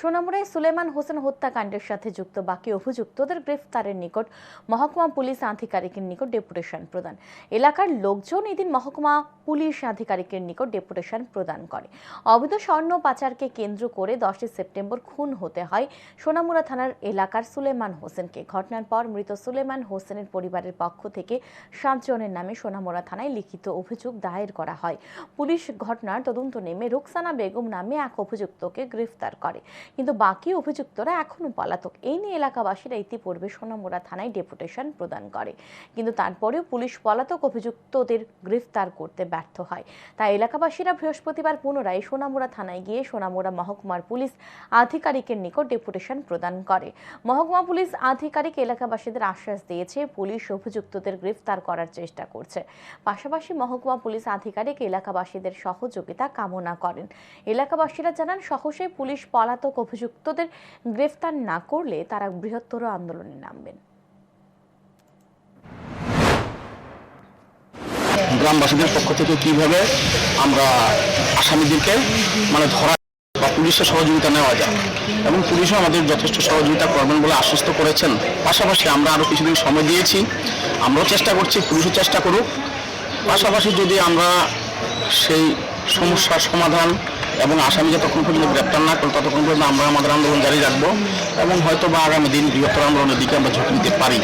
সোনামুড়ায় সুলেমান হোসেন হত্যাকাণ্ডের সাথে যুক্ত বাকি অভিযুক্তদের গ্রেফতারের নিকট মহকুমা পুলিশ আধিকারিকের নিকট ডেপুটেশন প্রদান। এলাকার লোকজন এদিন মহকুমা পুলিশ আধিকারিকের নিকট ডেপুটেশন প্রদান করে। অবৈধ স্বর্ণ পাচারকে কেন্দ্র করে দশই সেপ্টেম্বর খুন হতে হয় সোনামুড়া থানার এলাকার সুলেমান হোসেনকে। ঘটনার পর মৃত সুলেমান হোসেনের পরিবারের পক্ষ থেকে সাতজনের নামে সোনামুড়া থানায় লিখিত অভিযোগ দায়ের করা হয়। পুলিশ ঘটনার তদন্ত নেমে রুকসানা বেগম নামে এক অভিযুক্তকে গ্রেফতার করে। কিন্তু বাকি অভিযুক্তরা এখনও পলাতক। এই নিয়ে এলাকাবাসীরা ইতিপূর্বে সোনামুড়া থানায় ডেপুটেশন প্রদান করে। কিন্তু তারপরেও পুলিশ পলাতক অভিযুক্তদের গ্রেফতার করতে ব্যর্থ হয়। তাই এলাকাবাসীরা বৃহস্পতিবার পুনরায় সোনামুড়া থানায় গিয়ে সোনামুড়া মহকুমার পুলিশ আধিকারিকের নিকট ডেপুটেশন প্রদান করে। মহকুমা পুলিশ আধিকারিক এলাকাবাসীদের আশ্বাস দিয়েছে, পুলিশ অভিযুক্তদের গ্রেফতার করার চেষ্টা করছে। পাশাপাশি মহকুমা পুলিশ আধিকারিক এলাকাবাসীদের সহযোগিতা কামনা করেন। এলাকাবাসীরা জানান, সহসে পুলিশ পলাতক অভিযুক্তদের গ্রেফতার না করলে তারা বৃহত্তর আন্দোলনে নামবেন। গ্রামবাসীদের পক্ষ থেকে কীভাবে আমরা আসামিদেরকে মানে ধরা বা পুলিশের সহযোগিতা নেওয়া যায় এবং পুলিশও আমাদের যথেষ্ট সহযোগিতা করবেন বলে আশ্বস্ত করেছেন। পাশাপাশি আমরা আরও কিছুদিন সময় দিয়েছি। আমরাও চেষ্টা করছি, পুলিশও চেষ্টা করুক। পাশাপাশি যদি আমরা সেই সমস্যার সমাধান এবং আসামি যতক্ষণ পর্যন্ত গ্রেপ্তার না করে ততক্ষণ পর্যন্ত আমরা আমাদের আন্দোলন জারি রাখব এবং হয়তো বা আগামী দিন বৃহত্তর আন্দোলনের দিকে আমরা ঝুঁকি নিতে পারি।